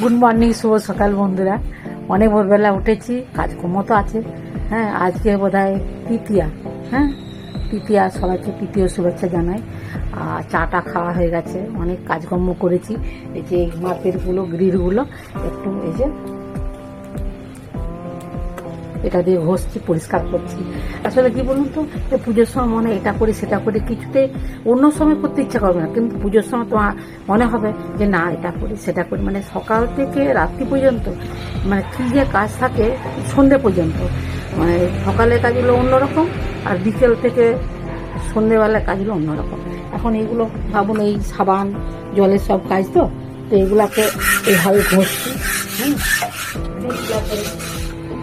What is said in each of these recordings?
Good morning, শুভ সকাল বন্ধুরা। অনেক ভোরবেলা উঠেছি, কাজকর্ম তো আছে। হ্যাঁ আজকে বোধ হয় তৃতীয়া। হ্যাঁ তৃতীয়া, সবাইকে তৃতীয় শুভেচ্ছা জানাই। আর চাটা খাওয়া হয়ে গেছে, অনেক কাজকর্ম করেছি। এই যে মাপেরগুলো, গ্রিলগুলো, একটু এই যে এটা দিয়ে ঘষছি, পরিষ্কার করছি। আসলে কি বলুন তো পুজোর সময় মনে এটা করি, সেটা করি, কিছুতে অন্য সময় করতে ইচ্ছা করবে না, কিন্তু পুজোর সময় তো মনে হবে যে না, এটা করি, সেটা করি। মানে সকাল থেকে রাত্রি পর্যন্ত মানে কি যে কাজ থাকে, সন্ধে পর্যন্ত। মানে সকালের কাজগুলো অন্যরকম আর বিকেল থেকে সন্ধেবেলার কাজগুলো অন্যরকম। এখন এইগুলো ভাবুন, এই সাবান, জলের সব কাজ তো তো এগুলাকে এইভাবে ঘষছি হ্যাঁ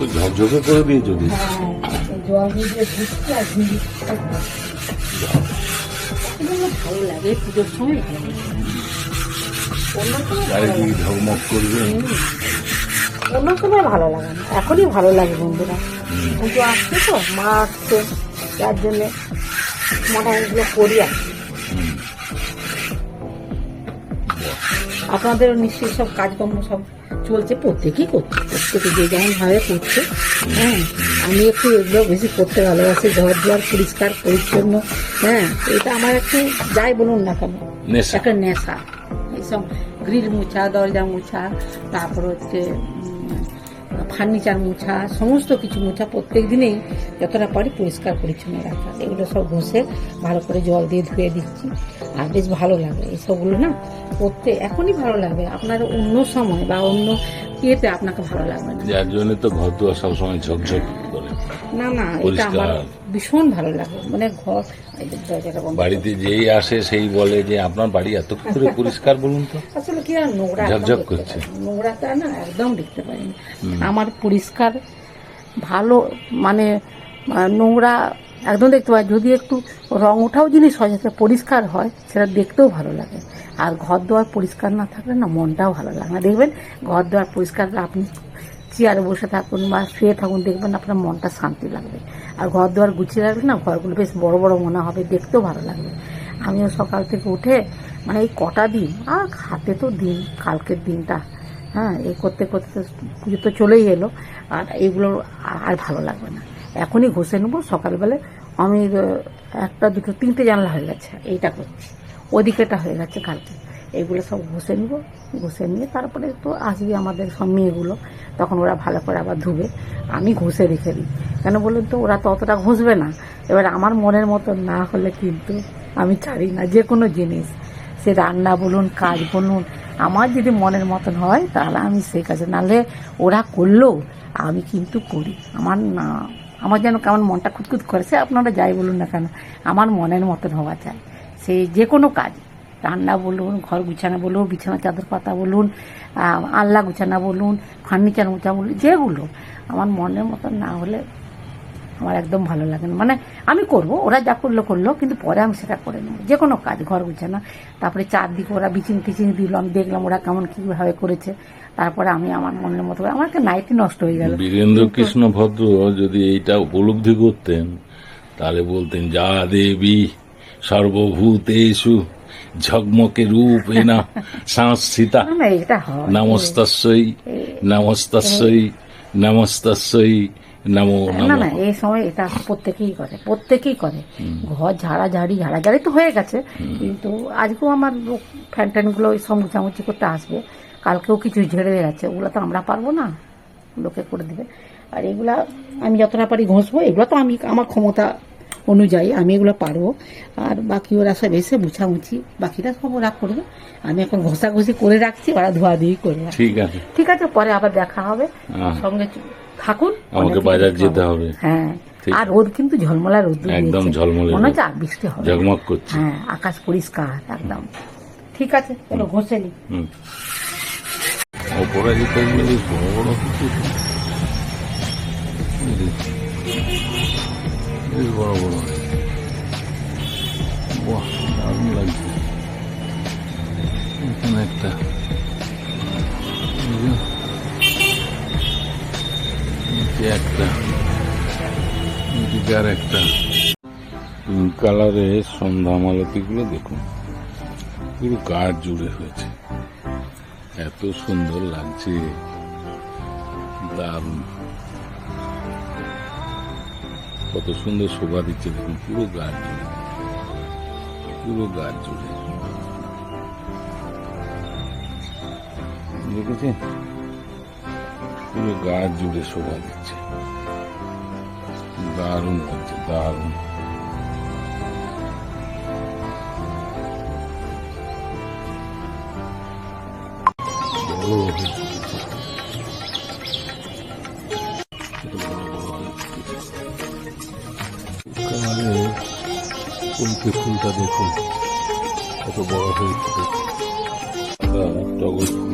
তো ঝকঝকে করে জল দিয়ে ঘুরছি আর ভালো লাগে পুজোর সময় চারিদিকে। ঝকমক করবে। অন্য সময় ভালো লাগে না এখনই ভালো লাগে বন্ধুরা। পুজো আসছে তো মা আসছে যার জন্যে মনে হয় এগুলো করি আর কি। আপনাদেরও নিশ্চয়ই সব কাজকর্ম সব চলছে প্রত্যেকেই করছে। প্রত্যেকে যে যেমন ভাবে করছে হ্যাঁ আমি একটু এগুলো বেশি করতে ভালোবাসি ঘর দুয়ার পরিষ্কার পরিচ্ছন্ন হ্যাঁ এটা আমার একটু যাই বলুন না কেন একটা নেশা। এইসব গ্রিল মুছা দরজা মুছা তারপর হচ্ছে ফার্নিচার মুছা সমস্ত কিছু মুছা প্রত্যেক দিনেই যতটা পারি পরিষ্কার পরিচ্ছন্ন রাখা। এগুলো সব ঘষে ভালো করে জল দিয়ে ধুয়ে দিচ্ছি আর বেশ ভালো লাগে। এইসবগুলো না করতে এখনই ভালো লাগবে আপনার অন্য সময় বা অন্য ইয়েতে আপনাকে ভালো লাগবে না। যার জন্য তো ঘর দুয়ার সবসময় ঝকঝক করে। না না এটা আমার ভীষণ ভালো লাগে। মানে ঘর বাড়িতে যেই আসে সেই বলে যে আপনার বাড়ি এত করে পরিষ্কার বলুন তো? আসলে কি আর নোংরা ঝকঝক করছে। নোংরাটা না একদম দেখতে পারি না। আমার পরিষ্কার ভালো মানে নোংরা একদম দেখতে পাই যদি একটু রং ওঠাও জিনিস হয়, যাতে পরিষ্কার হয়, সেটা দেখতেও ভালো লাগে। আর ঘর দুয়ার পরিষ্কার না থাকলে না মনটাও ভালো লাগে না। দেখবেন, ঘর দুয়ার পরিষ্কার, আপনি চেয়ারে বসে থাকুন বা শুয়ে থাকুন, দেখবেন আপনার মনটা শান্তি লাগবে। আর ঘর দুয়ার গুছিয়ে রাখলে না ঘরগুলো বেশ বড় বড় মনে হবে, দেখতেও ভালো লাগবে। আমিও সকাল থেকে উঠে মানে এই কটা দিন, আর হাতে তো দিন, কালকের দিনটা হ্যাঁ এই করতে করতে পুজো তো চলেই এলো, আর এগুলো আর ভালো লাগবে না। এখনই ঘষে নেব সকালবেলায় আমি একটা, দুটো, তিনটে জানলা হয়ে গেছে, এইটা করছি। ওদিকেটা হয়ে গেছে কালকে এগুলো সব ঘষে নিব, ঘষে নিয়ে তারপরে তো আসবে আমাদের সব মেয়েগুলো, তখন ওরা ভালো করে আবার ধুবে, আমি ঘষে রেখে দিই। কেন বলুন তো, ওরা তো অতটা ঘষবে না। এবার আমার মনের মতো না হলে কিন্তু আমি ছাড়ি না, যে কোনো জিনিস। সে রান্না বলুন, কাজ বলুন, আমার যদি মনের মতন হয়, তাহলে আমি সেই কাজে, নাহলে ওরা করলেও আমি কিন্তু করি। আমার না আমার যেন কেমন মনটা খুঁতখুত করে, সে আপনারা যাই বলুন না কেন, আমার মনের মতন হওয়া চাই। সে যে কোনো কাজ, রান্না বলুন, ঘর গুছানো বলুন, বিছানা, চাদর পাতা বলুন আল্লা গুছানো বলুন, ফার্নিচার মোছা বলুন, যেগুলো, আমার মনের মতন না হলে আমার একদম ভালো লাগে না। মানে আমি করব, ওরা যা করল করল, কিন্তু পরে আমি সেটা করে নেব। যে কোনো কাজ, ঘর গুছানো, তারপরে চারদিকে ওরা বিচিং টিচিং দিল আমি দেখলাম ওরা কেমন কীভাবে করেছে। তারপরে আমি আমার মনের মতো আমার একটা নাইটি নষ্ট হয়ে গেল। বীরেন্দ্র কৃষ্ণ ভদ্র যদি এইটা উপলব্ধি করতেন তাহলে বলতেন যা দেবী সর্বভূতেষু ঝকমকে রূপ এনা সংস্থিতা। নমস্তস্যই নমস্তস্যই নমস্তস্যই নমো না না এই সময় এটা প্রত্যেকেই করে প্রত্যেকেই করে। ঘর ঝাড়াঝাড়ি ঝাড়াঝাড়ি তো হয়ে গেছে। কিন্তু আজকেও আমার ফ্যান ট্যানগুলো ওই মুচামুচি করতে আসবে। কালকেও কিছু ঝেড়ে গেছে ওগুলো তো আমরা পারব না। লোকে করে দিবে। আর এগুলা আমি যতটা পারি ঘষবো এগুলো তো আমি আমার ক্ষমতা অনুযায়ী আমি এগুলো পারব। আর বাকি ওরা সব এসে মুছামুছি বাকিটা সব ওরা করবে। আমি এখন ঘষাঘষি করে রাখছি ওরা ধোয়া ধুই করে ঠিক আছে। ঠিক আছে পরে আবার দেখা হবে। হ্যাঁ। সঙ্গে থাকুন। আমাকে বাজার যেতে হবে। হ্যাঁ। আর রোদ কিন্তু ঝলমলা রোদ একদম। ঝলমলে মনে হচ্ছে বৃষ্টি হবে। ঝকমক করছে। হ্যাঁ আকাশ পরিষ্কার একদম। ঠিক আছে চলো ঘষে নি। হুম। অপরাজিতা বেশ বড় কিছু বেশ বড় বড় বাহ, দারুণ লাগছে। এখানে একটা একটা কালারের সন্ধ্যা মালতিগুলো দেখুন। পুরো গাছ জুড়ে হয়েছে। এত সুন্দর লাগছে। দারুণ। কত সুন্দর শোভা দিচ্ছে দেখুন, পুরো গাছ জুড়ে। পুরো গাছ জুড়ে। দেখেছেন? পুরো গাছ জুড়ে শোভা দিচ্ছে। দারুণ লাগছে, দারুণ। কলকে ফুলটা দেখুন? কত বড় হয়েছে টগর ফুলগুলো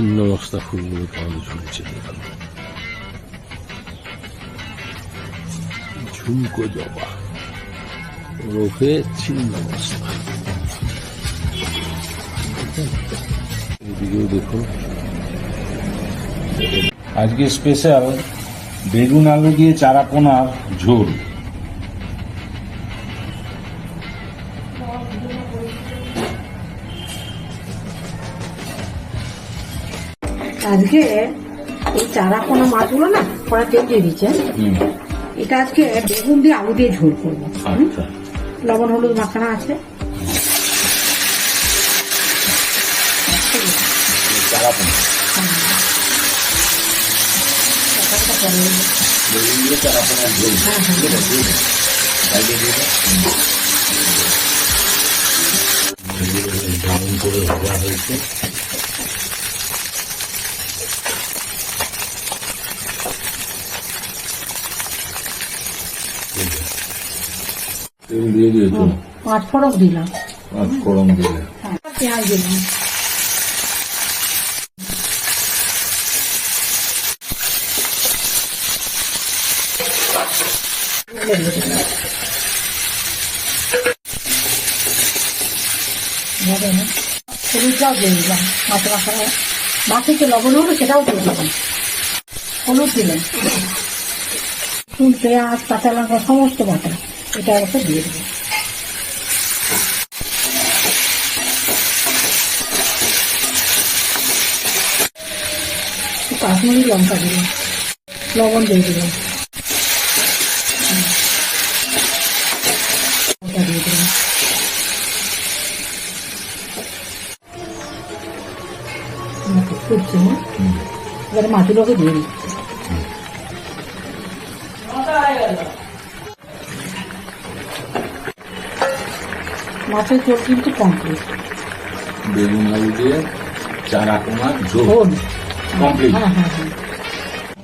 ছিন্ন মস্তা ফুলগুলো কেমন ঝুলছে দেখুন ঝুমকো জবা ওরফে ছিন্ন মস্তা এদিকেও দেখুন। আজকে স্পেশাল বেগুন আলু দিয়ে চারাপোনার ঝোল। আজকে এই চারা কোনো মাছগুলো না কড়া তেল দিয়ে দিচ্ছে এটা আজকে বেগুন দিয়ে আলু দিয়ে ঝোল করব। আচ্ছা। লবণ হলুদ মাখানা আছে। চারাপোনা তরকারিটা পরে দেবো। বেগুন দিয়ে চারাপোনার ঝোল হ্যাঁ, হ্যাঁ। দিয়ে দাও, দিয়ে দাও। বাইরে দিয়ে দাও। এগুলো দারুণ করে ভাজা হয়েছে তেল দিয়ে দিয়েছ? পাঁচ ফোড়ন দিলাম। পাঁচ ফোড়ন দিলে। পেঁয়াজ দিলাম? হলুদটাও দিয়ে দিলাম। মাছ বাকি যে লবণ হলো সেটাও দিয়ে দিলাম। হলুদ দিলাম। ফুল পেঁয়াজ কাঁচা লঙ্কা সমস্ত বাটা। এটা ওকে দিয়ে দেবো। কাশ্মীরি লঙ্কা দিলাম লবণ দিয়ে দিলাম। লঙ্কা দিয়ে দিলাম দিয়ে দিচ্ছি মাছের ঝোল কিন্তু কমপ্লিট বেগুন আলু দিয়ে চারাপোনার ঝোল ঝোল কমপ্লিট হ্যাঁ হ্যাঁ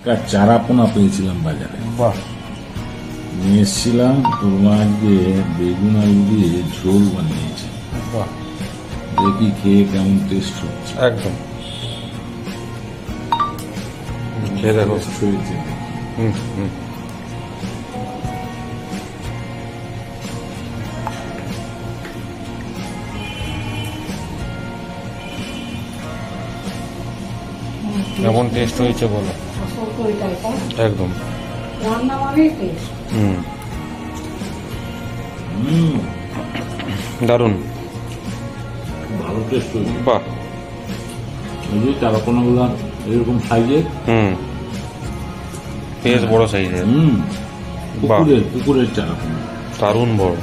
হ্যাঁ। চারাপোনা পেয়েছিলাম বাজারে। বাহ। নিয়ে এসেছিলাম তোর মা আজকে বেগুন আলু দিয়ে ঝোল বানিয়েছে। বাহ। দেখি খেয়ে কেমন টেস্ট হচ্ছে। একদম। খেয়ে দেখো। হয়েছে হুম হুম। কেমন টেস্ট হয়েছে বলো? একদম। মানে হুম। হুম। দারুণ। ভালো টেস্ট হয়েছে। বাহ। এরকম সাইজের হুম। বেশ বড় সাইজের হুম। পুকুরের দারুণ বড়।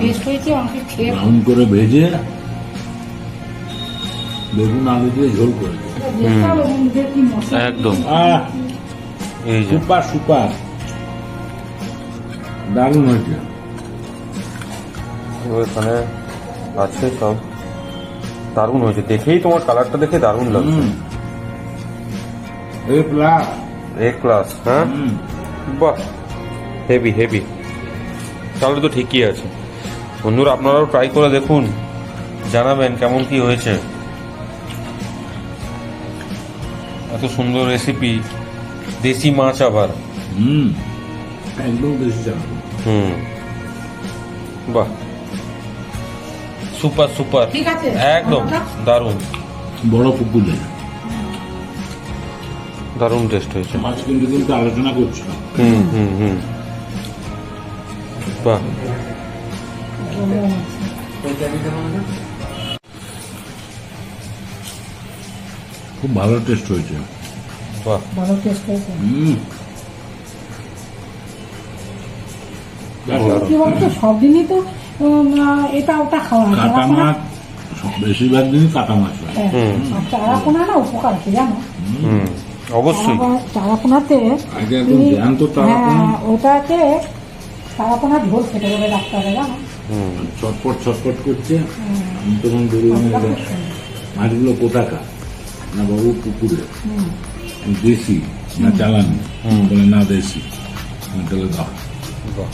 টেস্ট হয়েছে? আমাকে খেয়ে করে ভেজে বেগুন আলু দিয়ে ঝোল করেছে দেখতে হবে মধ্যে কি মশলা একদম এই যে। Super super. দারুণ হয়েছে। ওখানে আছে সব। দারুণ হয়েছে। দেখেই তোমার কালারটা দেখে দারুণ লাগছে। এ প্লাস এ ক্লাস হ্যাঁ? বাহ! Heavy heavy. তাহলে তো ঠিকই আছে। বন্ধুরা আপনারাও ট্রাই করে দেখুন। জানাবেন কেমন কি হয়েছে। এত সুন্দর রেসিপি দেশি মাছ আবার। হুম একদম বেশি চালাবো হুম। বাহ। Super super. ঠিক আছে। একদম। দারুণ। বড় পুকুরে দারুণ টেস্ট হয়েছে। মাছ কিন্তু কিন্তু আলোচনা করছিলাম হুম হুম হুম। বাহ। খুব ভালো টেস্ট হয়েছে। বাহ। ভালো টেস্ট হয়েছে। হুম। কি বলতো সব দিনই তো এটা ওটা খাওয়া কাটা মাছ বেশিরভাগ দিনই কাটা মাছ হয়। চারাপোনা না উপকার জানো? অবশ্যই। চারাপোনাতে চারাপোনা। হ্যাঁ, ঝোল খেতে জানো? ছটপট ছটপট করছে। আমি তখন মাছগুলো কোথাকার? না বাবু পুকুরে দেশি না চালানি বলে না দেশি তাহলে দাও বাহ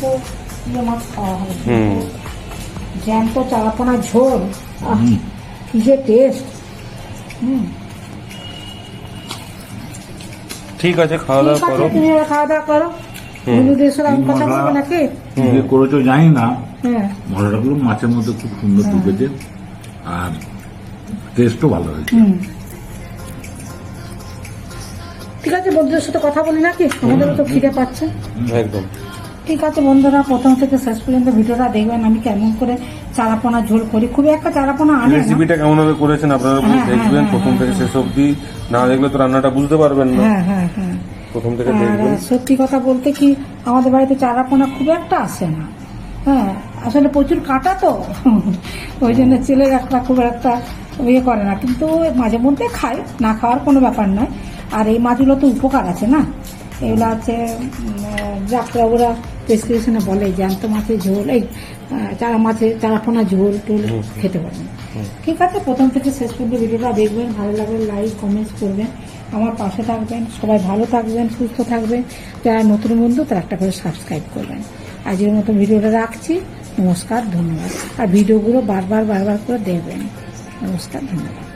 তো ইয়ে মাছ খাওয়া জ্যান্ত চারাপোনা ঝোল কি যে টেস্ট হুম ঠিক আছে খাওয়া দাওয়া করো তুমি খাওয়া দাওয়া করো বন্ধুদের সাথে আমি কথা বলব নাকি যে করেছ জানি না মশলাগুলো মাছের মধ্যে খুব সুন্দর ঢুকেছে আর টেস্টও ভালো হয়েছে। ঠিক আছে বন্ধুদের সাথে কথা বলি নাকি আমাদেরও তো খিদে পাচ্ছে। একদম। ঠিক আছে বন্ধুরা প্রথম থেকে শেষ পর্যন্ত ভিডিওটা দেখবেন। আমি কেমন করে চারাপোনা ঝোল করি। খুবই একটা চারাপোনা আনে রেসিপিটা কেমন ভাবে করেছেন আপনারা হ্যাঁ, দেখবেন। হ্যাঁ, প্রথম থেকে শেষ অবধি। না দেখলে তো রান্নাটা বুঝতে পারবেন না। হ্যাঁ হ্যাঁ হ্যাঁ। প্রথম থেকে দেখবেন। সত্যি কথা বলতে কি আমাদের বাড়িতে চারাপোনা খুব একটা আসে না। হ্যাঁ আসলে প্রচুর কাটা তো। ওই জন্য ছেলের একটা খুব একটা ইয়ে করে না। কিন্তু মাঝে মধ্যে খায়। না খাওয়ার কোনো ব্যাপার নয়। আর এই মাছগুলো তো উপকার আছে না? এগুলো আছে ডাক্তারবাবুরা প্রেসক্রিপশনে বলে জ্যান্ত মাছের ঝোল এই চারা মাছের চারাপোনা ঝোল টোল খেতে পারেন। ঠিক আছে প্রথম থেকে শেষ পর্যন্ত ভিডিওটা দেখবেন ভালো লাগলে লাইক কমেন্টস করবেন। আমার পাশে থাকবেন সবাই ভালো থাকবেন সুস্থ থাকবেন। যারা নতুন বন্ধু তারা একটা করে সাবস্ক্রাইব করবেন। আজকের মতো ভিডিওটা রাখছি। নমস্কার ধন্যবাদ। আর ভিডিওগুলো বারবার বারবার করে দেখবেন। নমস্কার ধন্যবাদ।